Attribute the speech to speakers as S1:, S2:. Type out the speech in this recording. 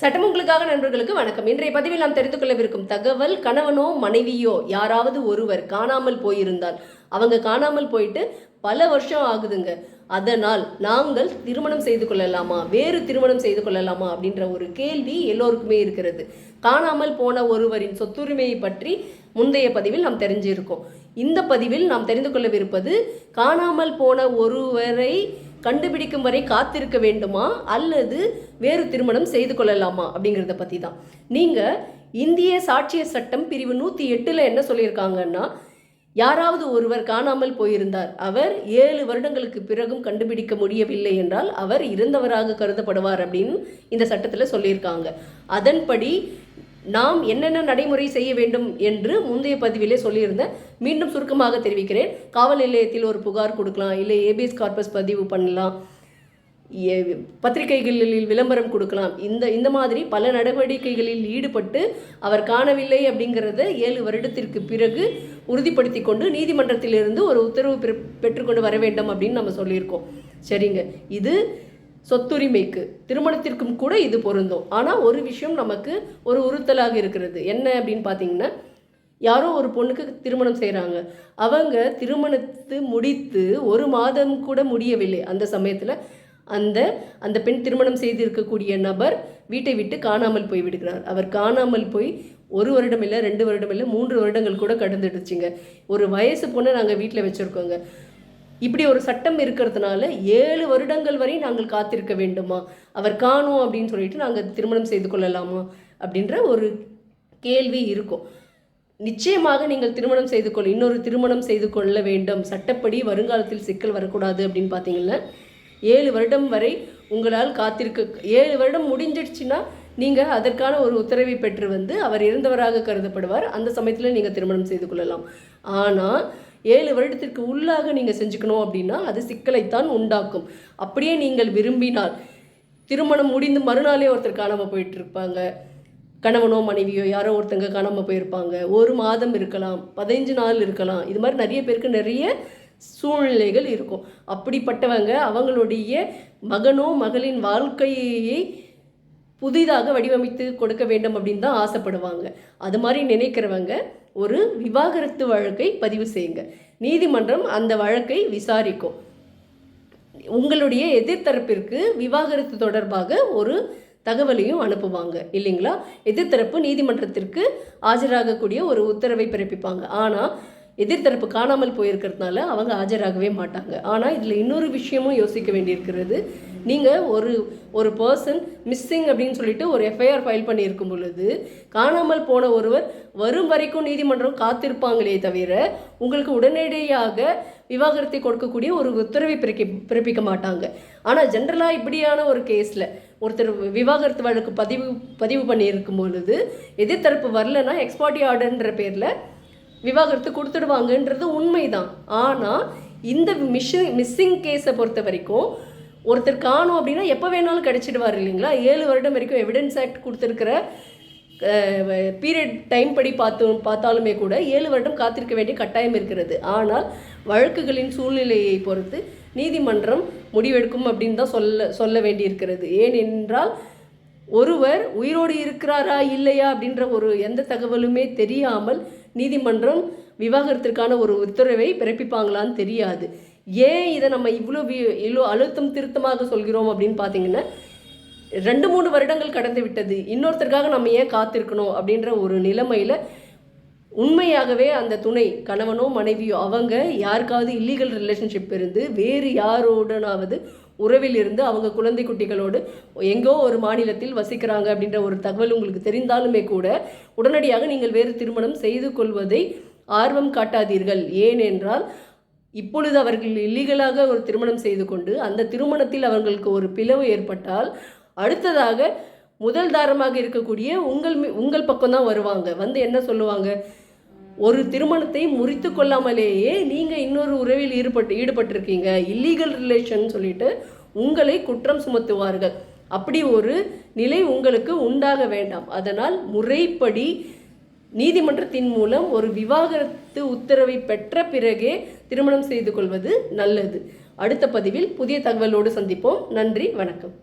S1: சட்டம் உங்களுக்காக நண்பர்களுக்கு வணக்கம். இன்றைய பதிவில் நாம் தெரிந்து கொள்ளவிருக்கும் தகவல் கணவனோ மனைவியோ யாராவது ஒருவர் காணாமல் போயிருந்தால் அவங்க காணாமல் போயிட்டு பல வருஷம் ஆகுதுங்க. அதனால் நாங்கள் திருமணம் செய்து கொள்ளலாமா? வேறு திருமணம் செய்து கொள்ளலாமா? அப்படின்ற ஒரு கேள்வி எல்லோருக்குமே இருக்கிறது. காணாமல் போன ஒருவரின் சொத்துரிமையை பற்றி முந்தைய பதிவில் நாம் தெரிஞ்சிருக்கோம். இந்த பதிவில் நாம் தெரிந்து கொள்ளவிருப்பது காணாமல் போன ஒருவரை கண்டுபிடிக்கும் வரை காத்திருக்க வேண்டுமா? அல்லது வேறு திருமணம் செய்து கொள்ளலாமா? அப்படிங்கிறத பற்றி தான் நீங்கள் இந்திய சாட்சிய சட்டம் பிரிவு நூற்றி எட்டில் என்ன சொல்லியிருக்காங்கன்னா யாராவது ஒருவர் காணாமல் போயிருந்தார். அவர் ஏழு வருடங்களுக்கு பிறகும் கண்டுபிடிக்க முடியவில்லை என்றால் அவர் இறந்தவராக கருதப்படுவார் அப்படின்னு இந்த சட்டத்தில் சொல்லியிருக்காங்க. அதன்படி நாம் என்னென்ன நடைமுறை செய்ய வேண்டும் என்று முந்தைய பதிவிலே சொல்லியிருந்தேன் மீண்டும் சுருக்கமாக தெரிவிக்கிறேன். காவல் நிலையத்தில் ஒரு புகார் கொடுக்கலாம் இல்லை ஏபிஎஸ் கார்பஸ் பதிவு பண்ணலாம் ஏ- பத்திரிகைகளில் விளம்பரம் கொடுக்கலாம். இந்த இந்த மாதிரி பல நடவடிக்கைகளில் ஈடுபட்டு அவர் காணவில்லை அப்படிங்கிறத ஏழு வருடத்திற்கு பிறகு உறுதிப்படுத்தி கொண்டு நீதிமன்றத்திலிருந்து ஒரு உத்தரவு பெற்றுக்கொண்டு வர வேண்டும் அப்படின்னு நம்ம சொல்லியிருக்கோம். சரிங்க. இது சொத்துரிமைக்கு. திருமணத்திற்கும் கூட இது பொருந்தும். ஆனால் ஒரு விஷயம் நமக்கு ஒரு உறுத்தலாக இருக்கிறது. என்ன அப்படின்னு பார்த்தீங்கன்னா யாரோ ஒரு பொண்ணுக்கு திருமணம் செய்கிறாங்க அவங்க திருமணத்து முடித்து ஒரு மாதம் கூட முடியவில்லை. அந்த சமயத்தில் அந்த அந்த பெண் திருமணம் செய்திருக்கக்கூடிய நபர் வீட்டை விட்டு காணாமல் போய் விடுகிறார். அவர் காணாமல் போய் ஒரு வருடம் இல்லை ரெண்டு வருடம் இல்லை மூன்று வருடங்கள் கூட கடந்துடுச்சுங்க. ஒரு வயசு பொண்ணை நாங்கள் வீட்டில் வச்சுருக்கோங்க. இப்படி ஒரு சட்டம் இருக்கிறதுனால ஏழு வருடங்கள் வரை நாங்கள் காத்திருக்க வேண்டுமா? அவர் காணோம் அப்படின்னு சொல்லிட்டு நாங்கள் திருமணம் செய்து கொள்ளலாமா? அப்படின்ற ஒரு கேள்வி இருக்கும். நிச்சயமாக நீங்கள் திருமணம் செய்து கொள்ள இன்னொரு திருமணம் செய்து கொள்ள வேண்டும். சட்டப்படி வருங்காலத்தில் சிக்கல் வரக்கூடாது அப்படின்னு பார்த்தீங்கன்னா ஏழு வருடம் வரை உங்களால் காத்திருக்க ஏழு வருடம் முடிஞ்சிடுச்சுன்னா நீங்கள் அதற்கான ஒரு உத்தரவை பெற்று வந்து அவர் இறந்தவராக கருதப்படுவார். அந்த சமயத்தில் நீங்கள் திருமணம் செய்து கொள்ளலாம். ஆனால் ஏழு வருடத்திற்கு உள்ளாக நீங்கள் செஞ்சுக்கணும் அப்படின்னா அது சிக்கலைத்தான் உண்டாக்கும். அப்படியே நீங்கள் விரும்பினால். திருமணம் முடிந்து மறுநாளே ஒருத்தர் காணாமல் போயிட்டு இருப்பாங்க கணவனோ மனைவியோ யாரோ ஒருத்தங்க காணாமல் போயிருப்பாங்க. ஒரு மாதம் இருக்கலாம் பதினஞ்சு நாள் இருக்கலாம். இது மாதிரி நிறைய பேருக்கு நிறைய சூழ்நிலைகள் இருக்கும். அப்படிப்பட்டவங்க அவங்களுடைய மகனோ மகளின் வாழ்க்கையை புதிதாக வடிவமைத்து கொடுக்க வேண்டும் அப்படின்னு தான் ஆசைப்படுவாங்க. அது மாதிரி நினைக்கிறவங்க ஒரு விவாகரத்து வழக்கை பதிவு செய்யுங்க. நீதிமன்றம் அந்த வழக்கை விசாரிக்கும். உங்களுடைய எதிர்த்தரப்பிற்கு விவாகரத்து தொடர்பாக ஒரு தகவலையும் அனுப்புவாங்க. இல்லைங்களா? எதிர்த்தரப்பு நீதிமன்றத்திற்கு ஆஜராகக்கூடிய ஒரு உத்தரவை பிறப்பிப்பாங்க. ஆனால் எதிர்த்தரப்பு காணாமல் போயிருக்கிறதுனால அவங்க ஆஜராகவே மாட்டாங்க. ஆனால் இதில் இன்னொரு விஷயமும் யோசிக்க வேண்டியிருக்கிறது. நீங்கள் ஒரு ஒரு பர்சன் மிஸ்ஸிங் அப்படின்னு சொல்லிட்டு ஒரு எஃப்ஐஆர் ஃபைல் பண்ணியிருக்கும் பொழுது காணாமல் போன ஒருவர் வரும் வரைக்கும் நீதிமன்றம் காத்திருப்பாங்களே தவிர உங்களுக்கு உடனடியாக விவாகரத்தை கொடுக்கக்கூடிய ஒரு உத்தரவை பிறப்பி பிறப்பிக்க மாட்டாங்க. ஆனால் ஜென்ரலாக இப்படியான ஒரு கேஸில் ஒருத்தர் விவாகரத்து வழக்கு பதிவு பதிவு பண்ணியிருக்கும் பொழுது எதிர்த்தரப்பு வரலன்னா எக்ஸ்பார்ட்டி ஆர்டர்ன்ற பேரில் விவாகரத்து கொடுத்துடுவாங்கன்றது உண்மைதான். ஆனால் இந்த மிஷிங் மிஸ்ஸிங் கேஸை பொறுத்த வரைக்கும் ஒருத்தர் காணும் அப்படின்னா எப்போ வேணாலும் கிடச்சிடுவார் இல்லைங்களா? ஏழு வருடம் வரைக்கும் எவிடன்ஸ் ஆக்ட் கொடுத்துருக்கிற பீரியட் டைம் படி பார்த்து பார்த்தாலுமே கூட ஏழு வருடம் காத்திருக்க வேண்டிய கட்டாயம் இருக்கிறது. ஆனால் வழக்குகளின் சூழ்நிலையை பொறுத்து நீதிமன்றம் முடிவெடுக்கும் அப்படின்னு தான் சொல்ல சொல்ல வேண்டியிருக்கிறது. ஏனென்றால் ஒருவர் உயிரோடு இருக்கிறாரா இல்லையா அப்படின்ற ஒரு எந்த தகவலுமே தெரியாமல் நீதிமன்றம் விவாகரத்திற்கான ஒரு உத்தரவை பிறப்பிப்பாங்களான்னு தெரியாது. ஏன் இதை நம்ம இவ்வளோ வி- இவ்வளோ அழுத்தம் திருத்தமாக சொல்கிறோம் அப்படின்னு பார்த்தீங்கன்னா ரெண்டு மூணு வருடங்கள் கடந்து விட்டது. இன்னொருத்தருக்காக நம்ம ஏன் காத்திருக்கணும் அப்படின்ற ஒரு நிலைமையில் உண்மையாகவே அந்த துணை கணவனோ மனைவியோ அவங்க யாருக்காவது இல்லீகல் ரிலேஷன்ஷிப் இருந்து வேறு யாரோடனாவது உறவில் இருந்து அவங்க குழந்தை குட்டிகளோடு எங்கோ ஒரு மாநிலத்தில் வசிக்கிறாங்க அப்படின்ற ஒரு தகவல் உங்களுக்கு தெரிந்தாலுமே கூட உடனடியாக நீங்கள் வேறு திருமணம் செய்து கொள்வதை ஆர்வம் காட்டாதீர்கள். ஏனென்றால் இப்பொழுது அவர்கள் இல்லீகலாக ஒரு திருமணம் செய்து கொண்டு அந்த திருமணத்தில் அவர்களுக்கு ஒரு பிளவு ஏற்பட்டால் அடுத்ததாக முதல் தாரமாக இருக்கக்கூடிய உங்கள் உங்கள் பக்கம்தான் வருவாங்க. வந்து என்ன சொல்லுவாங்க? ஒரு திருமணத்தை முறித்து கொள்ளாமலேயே நீங்கள் இன்னொரு உறவில் ஈடுபட்டு ஈடுபட்டிருக்கீங்க. இல்லீகல் ரிலேஷன் சொல்லிட்டு உங்களை குற்றம் சுமத்துவார்கள். அப்படி ஒரு நிலை உங்களுக்கு உண்டாக வேண்டாம். அதனால் முறைப்படி நீதிமன்றத்தின் மூலம் ஒரு விவாகரத்து உத்தரவை பெற்ற பிறகே திருமணம் செய்து கொள்வது நல்லது. அடுத்த பதிவில் புதிய தகவலோடு சந்திப்போம். நன்றி வணக்கம்.